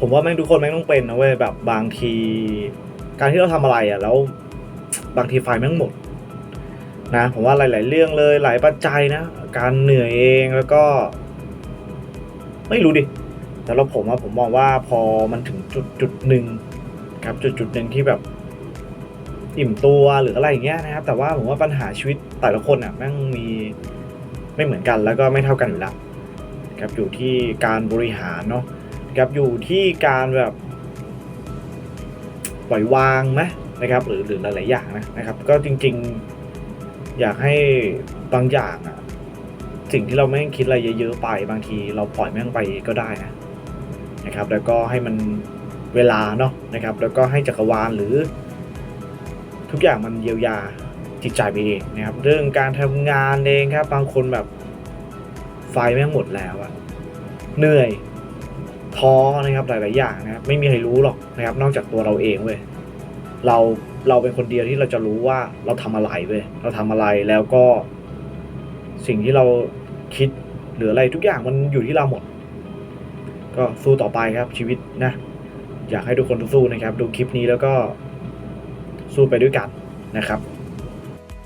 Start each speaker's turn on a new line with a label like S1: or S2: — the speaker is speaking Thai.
S1: ผมว่าแม่งทุกคนแม่งต้องเป็นนะเว้ยแบบบางที การที่เราทำอะไรอะแล้ว บางทีไฟแม่งหมด นะ ผมว่าหลาย ๆ เรื่องเลยหลายปัจจัยนะการเหนื่อยเองแล้วก็ ไม่รู้ดิแต่เราผมว่าผมมองว่าพอมันถึงจุดจุดหนึ่งครับจุดจุดหนึ่งที่แบบอิ่มตัวหรืออะไรอย่างเงี้ยนะครับ แต่ว่าผมว่าปัญหาชีวิตแต่ละคนอะแม่งมีไม่เหมือนกันแล้วก็ไม่เท่ากันอยู่แล้วครับอยู่ที่การบริหารเนาะ ครับอยู่ที่การแบบปล่อยวางไหมนะครับ หรือหรือหลายๆอย่างนะนะครับ ก็จริง ๆ อยากให้บางอย่างอะสิ่งที่เราไม่คิดอะไรเยอะๆไปบางที เราปล่อยแม่งไปก็ได้นะนะครับ แล้วก็ให้มันเวลาเนาะนะครับ แล้วก็ให้จักรวาลหรือ ทุกอย่างมันเยียวยาจิตใจไปเองนะครับ เรื่องการทำงานเองครับ บางคนแบบไฟแม่งหมดแล้วอะเหนื่อย ท้อนะครับหลาย ๆ อย่างนะครับไม่มีใครรู้หรอกนะครับ นอกจากตัวเราเองเว้ยเราเราเป็นคนเดียวที่เราจะรู้ว่าเราทำอะไรเว้ยเราทำอะไรแล้วก็ สิ่งที่เราคิดหรืออะไรทุกอย่างมันอยู่ที่เราหมด ก็สู้ต่อไปครับชีวิตนะ อยากให้ทุกคนสู้นะครับ ดูคลิปนี้แล้วก็สู้ไปด้วยกันนะครับ